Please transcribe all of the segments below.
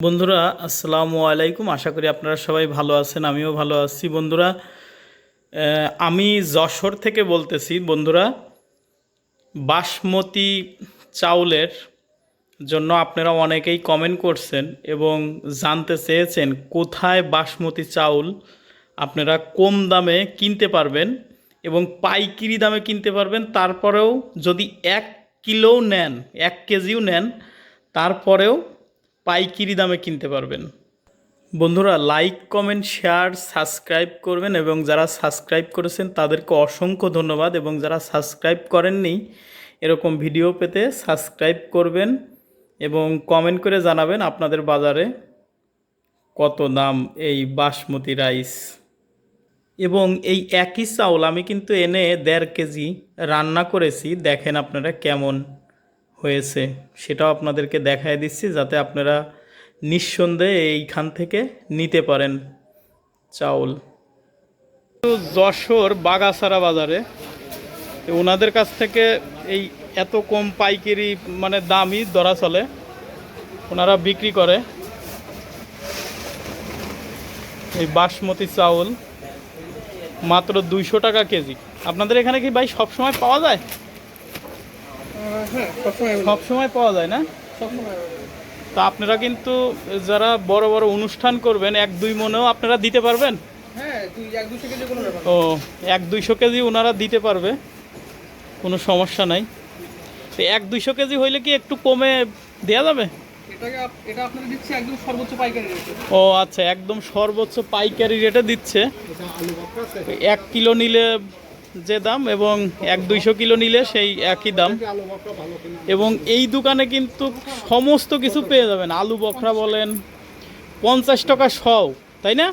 বন্ধুরা, আসসালামু আলাইকুম। আশা করি আপনারা সবাই ভালো আছেন, আমিও ভালো আছি। বন্ধুরা আমি যশোর থেকে বলতেছি, বন্ধুরা, বাসমতি চাউলের জন্য আপনারা অনেকেই কমেন্ট করছেন এবং জানতে চেয়েছেন কোথায় বাসমতি চাউল আপনারা কম দামে কিনতে পারবেন এবং পাইকিরি দামে কিনতে পারবেন। তারপরেও যদি এক কিলো নেন, এক কেজিও নেন, তারপরেও পাইকিরি দামে কিনতে পারবেন। বন্ধুরা লাইক কমেন্ট শেয়ার সাবস্ক্রাইব করবেন এবং যারা সাবস্ক্রাইব করেছেন তাদেরকে অসংখ্য ধন্যবাদ এবং যারা সাবস্ক্রাইব করেননি, এরকম ভিডিও পেতে সাবস্ক্রাইব করবেন এবং কমেন্ট করে জানাবেন আপনাদের বাজারে কত দাম এই বাসমতি রাইস এবং এই একই চাউল আমি কিন্তু এনে দেড় কেজি রান্না করেছি, দেখেন আপনারা কেমন। হয়েছে, সেটাও আপনাদেরকে দেখায় দিচ্ছি যাতে আপনারা নিঃসন্দেহে এইখান থেকে নিতে পারেন চাউল। যশোর বাগাসারা বাজারে ওনাদের কাছ থেকে এই এত কম পাইকারি মানে দামই ধরা চলে, ওনারা বিক্রি করে। এই বাসমতি চাউল মাত্র দুইশো টাকা কেজি। আপনাদের এখানে কি ভাই সব সময় পাওয়া যায়? সবসময় সব সময় পাওয়া যায় না? তা আপনারা কিন্তু যারা বড় বড় অনুষ্ঠান করবেন এক দুই মনেও আপনারা দিতে পারবেন? হ্যাঁ তুই এক দুশো কেজি কোনো ব্যাপার না। ও এক দুইশো কেজি ওনারা দিতে পারবে। কোনো সমস্যা নাই। তো এক দুইশো কেজি হইলে কি একটু কমে দেওয়া যাবে? এটাকে আপ- এটা আপনাদের দিচ্ছি একদম সর্বোচ্চ পাইকারি রেটে। ও আচ্ছা একদম সর্বোচ্চ পাইকারি রেটে দিচ্ছে। এক কিলো নিলে যে দাম এবং এক দুইশো কিলো নিলে সেই একই দাম। এবং এই দোকানে কিন্তু সমস্ত কিছু পেয়ে যাবেন। আলু বখরা বলেন, পঞ্চাশ টাকা সও, তাই না?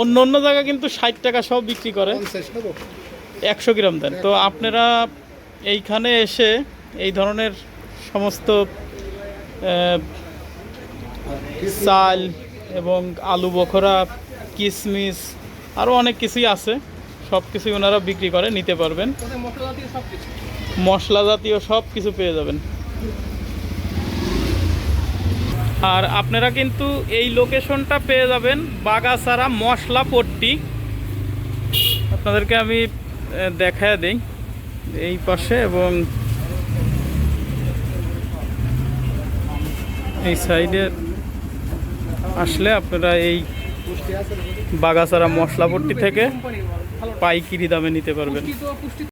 অন্য অন্য জায়গায় কিন্তু ষাট টাকা সব বিক্রি করে। একশো গ্রাম দেন। তো আপনারা এইখানে এসে এই ধরনের সমস্ত চাল এবং আলু বখরা কিশমিশ আরও অনেক কিছুই আছে। সব কিছুই ওনারা বিক্রি করে, নিতে পারবেন। মশলা জাতীয় সব কিছু পেয়ে যাবেন। আর আপনারা কিন্তু এই লোকেশনটা পেয়ে যাবেন বাগাসারা মশলা পট্টি। আপনাদেরকে আমি দেখায় দিই এই পাশে এবং এই সাইডে আসলে আপনারা এই বাগাসারা মশলাপট্টি থেকে পাইকিরি দামে নিতে পারবেন।